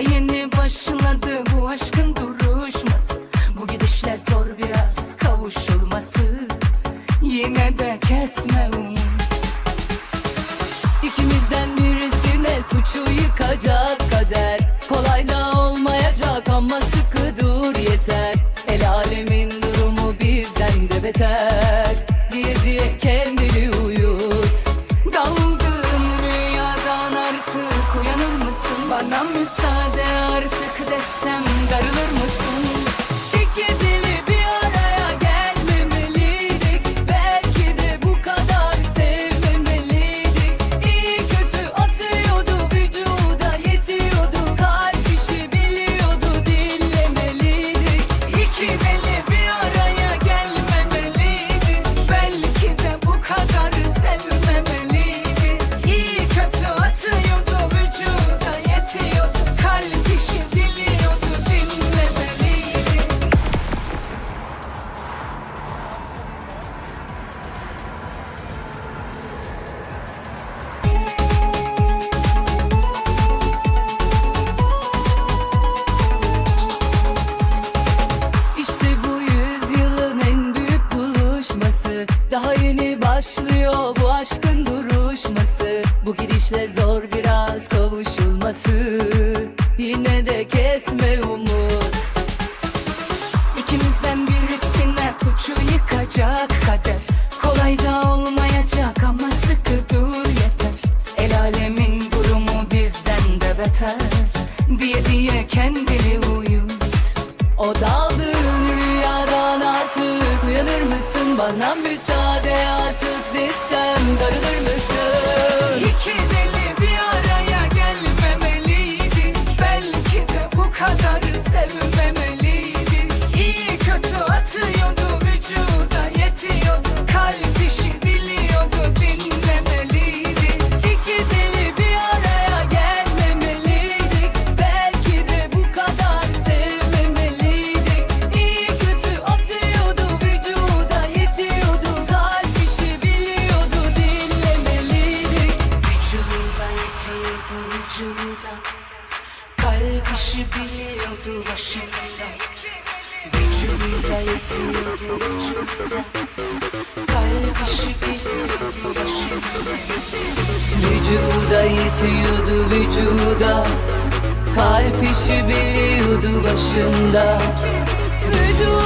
Yeni başladı bu aşkın duruşması. Bu gidişle zor biraz kavuşulması. Yine de kesme umut. İkimizden birisine suçu yıkacak kader. Kolay da olmayacak ama sıkı dur yeter. El alemin durumu bizden de beter. Diye diye kendini uyut. Daldığın rüyadan artık uyanır mısın? Bana müsaade Yes, I'm bu aşkın duruşması Bu gidişle zor biraz kavuşulması. Yine de kesme umut. İkimizden birisine suçu yıkacak kader. Kolay da olmayacak ama sıkı dur yeter. El alemin durumu bizden de beter. Diye diye kendini uyut. O daldığın rüyadan artık uyanır mısın? Bana müsaade başında Vücuda yetiyordu vücuda Kalp işi biliyordu başında Vücuda yetiyordu vücuda. Kalp işi biliyordu başında. Vücuda